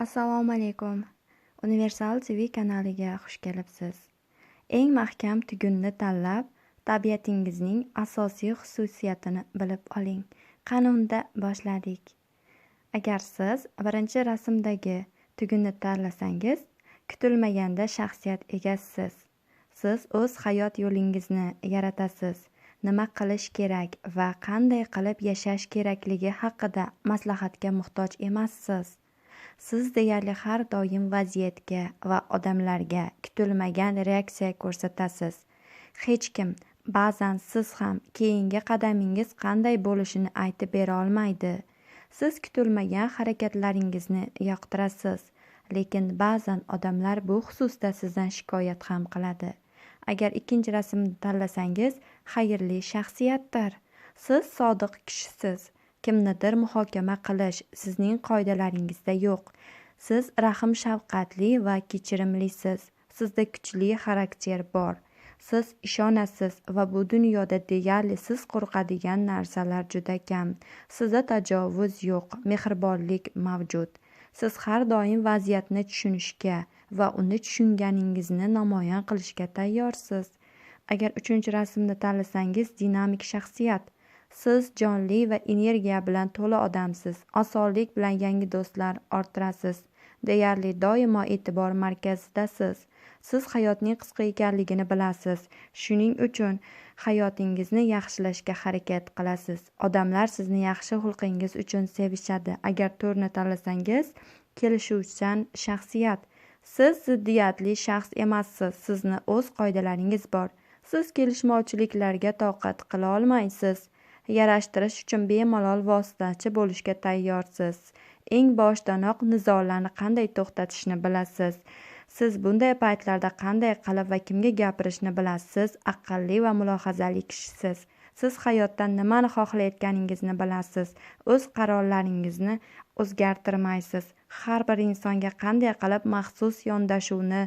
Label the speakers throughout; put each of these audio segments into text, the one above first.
Speaker 1: Assalomu alaykum. Universal TV kanaliga xush kelibsiz. Eng mahkam tugunni tanlab, tabiatingizning asosiy xususiyatini bilib oling. qanunda boshladik. Agar siz birinchi rasmdagi tugunni tanlasangiz, kutilmaganda shaxsiyat egasisiz. Siz o'z hayot yo'lingizni yaratasiz. Nima qilish kerak va qanday qilib yashash kerakligi haqida maslahatga muhtoj emassiz. Siz deyarli har doim vaziyatga va odamlarga kutilmagan reaksiya ko'rsatasiz. Hech kim ba'zan siz ham keyingi qadamingiz qanday bo'lishini aytib bera olmaydi. Siz kutilmagan harakatlaringizni yoqtirasiz, lekin ba'zan odamlar bu xususda sizdan shikoyat ham qiladi. Agar ikkinchi rasmni tanlasangiz, xayrli shaxsiyatdir. Siz sodiq kishisiz. Kimnidir muhokama qilish sizning qoidalaringizda yo'q. Siz rahm shafqatli va kechirimlisiz. Sizda kuchli xarakter bor. Siz ishonasiz va bu dunyoda deyarli siz qo'rqadigan narsalar juda kam. Sizda tajovuz yo'q, mehribonlik mavjud. Siz har doim vaziyatni tushunishga va uni tushunganingizni namoyon qilishga tayyorsiz. Agar uchinchi rasmni tanlasangiz, dinamik shaxsiyat. Siz jonli va energiya bilan to'la odamsiz. Osonlik bilan yangi do'stlar orttirasiz. Deyarli doimo e'tibor markazidasiz. Siz hayotning qisqa ekanligini bilasiz. Shuning uchun hayotingizni yaxshilashga harakat qilasiz. Odamlar sizni yaxshi xulqingiz uchun sevishadi. Agar to'rni tanlasangiz, kelishuvchan shaxsiyat. Siz ziddiyatli shaxs emassiz. Sizni o'z qoidalaringiz bor. Siz kelishmovchiliklarga toqat qila olmaysiz. Yarashtirish uchun bemalol vositachi bo'lishga tayyorsiz. Eng boshdanoq nizolarni qanday to'xtatishni bilasiz. Siz bunday paytlarda qanday qilib va kimga gapirishni bilasiz. Aqlli va mulohazali kishisiz. Siz hayotdan nimani xohlayotganingizni bilasiz. O'z qarorlaringizni o'zgartirmaysiz. Har bir insonga qanday qilib maxsus yondashuvni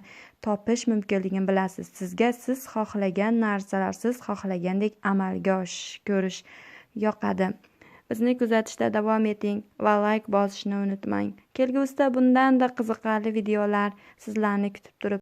Speaker 1: topish mumkinligini bilasiz. Sizga siz xohlagan narsalar siz xohlagandek amalga ko'rish yoqadi. Bizni kuzatishda davom eting va layk bosishni unutmang. Kelgusida bundanda qiziqarli videolar sizlarni kutib turibdi.